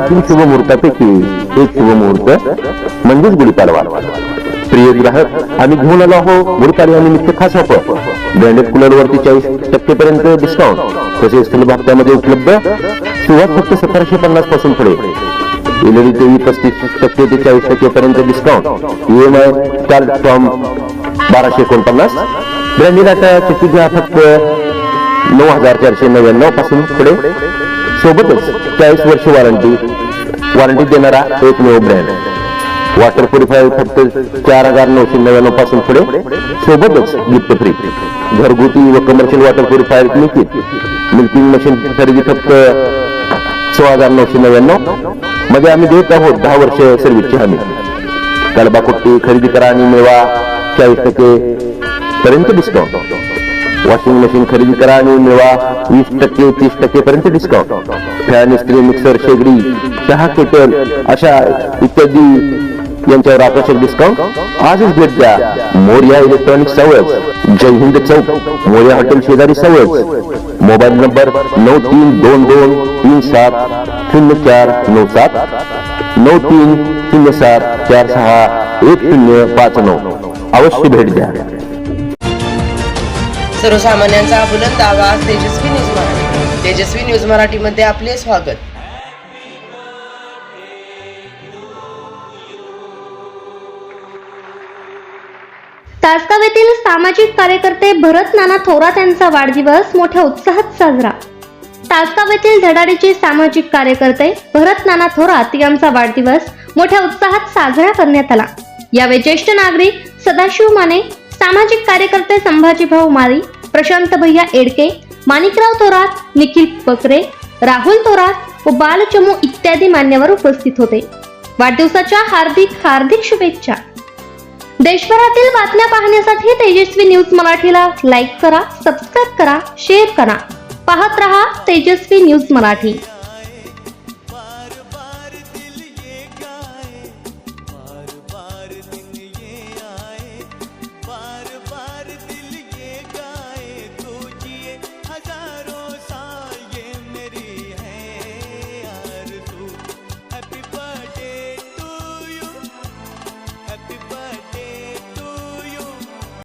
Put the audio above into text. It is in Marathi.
तीन शुभ मुहूर्तापैकी एक शुभ मुहूर्त म्हणजेच गुढीपाडवा प्रिय ग्राहक आम्ही घेऊन आलो आहो गुढीपाडव्यानिमित्त खास ऑफर. ब्रँडेड कूलर वरती चाळीस टक्के पर्यंत डिस्काउंट तसेच फुल उपलब्ध सुरुवात फक्त सतराशे पन्नासपासून पुढे. एलईडी टीव्ही पस्तीस टक्के ते चाळीस टक्के पर्यंत डिस्काउंट ईएमआय स्टार्ट फ्रॉम बाराशे एकोणपन्नास. ब्रँडेड आता किती घ्या फक्त नऊ हजार चारशे नव्याण्णवपासून पुढे. सोबतच चाळीस वर्ष वॉरंटी वॉरंटी देणारा एकमेव ब्रँड वॉटर प्युरिफायर फक्त चार हजार नऊशे नव्याण्णवपासून पुढे सोबतच गिफ्ट फ्री घरगुती व कमर्शियल वॉटर प्युरिफायर मिळतील मिल्किंग मशीन खरेदी फक्त सोळा हजार नऊशे नव्याण्णव. मध्ये आम्ही देत आहोत दहा वर्ष सर्व्हिसची हमी. कलबाकुट्टी खरेदी करा आणि मिळवा चाळीस टक्के पर्यंत डिस्काउंट वॉशिंग मशीन खरेदी करा आणि मिळवा वीस टक्के तीस टक्के पर्यंत डिस्काउंट फॅन इस्त्री मिक्सर शेगडी चहा केटल अशा इत्यादी यांच्यावर आकर्षक डिस्काउंट आजच भेट द्या. मोर्या इलेक्ट्रॉनिक सवय जय हिंद चौक. मोर्या हॉटेल शेजारी सवय मोबाईल नंबर नऊ तीन दोन दोन तीन सात शून्य चार नऊ सात. नऊ तीन शून्य सात चार सहा एक शून्य पाच नऊ. अवश्य भेट द्या. सर्वसामान्यांचा बुलंद आवाज तेजस्वी न्यूज मराठी. तेजस्वी न्यूज मराठीमध्ये आपले स्वागत. तासगाव येथील सामाजिक कार्यकर्ते भरत नाना थोरात यांचा वाढदिवस मोठ्या उत्साहात साजरा. तासगाव येथील धडाडीचे सामाजिक कार्यकर्ते भरत नाना थोरात यांचा वाढदिवस मोठ्या उत्साहात साजरा करण्यात आला. यावेळी ज्येष्ठ नागरिक सदाशिव माने सामाजिक कार्यकर्ते संभाजीभाऊ माळी प्रशांत भैया एडके माणिकराव थोरात निखिल बकरे राहुल थोरात व बालचमू इत्यादी मान्यवर उपस्थित होते. वाढदिवसाच्या हार्दिक हार्दिक शुभेच्छा. देशभरातील बातम्या पाहण्यासाठी तेजस्वी न्यूज मराठीला लाईक करा सबस्क्राईब करा शेअर करा. पाहत रहा तेजस्वी न्यूज मराठी.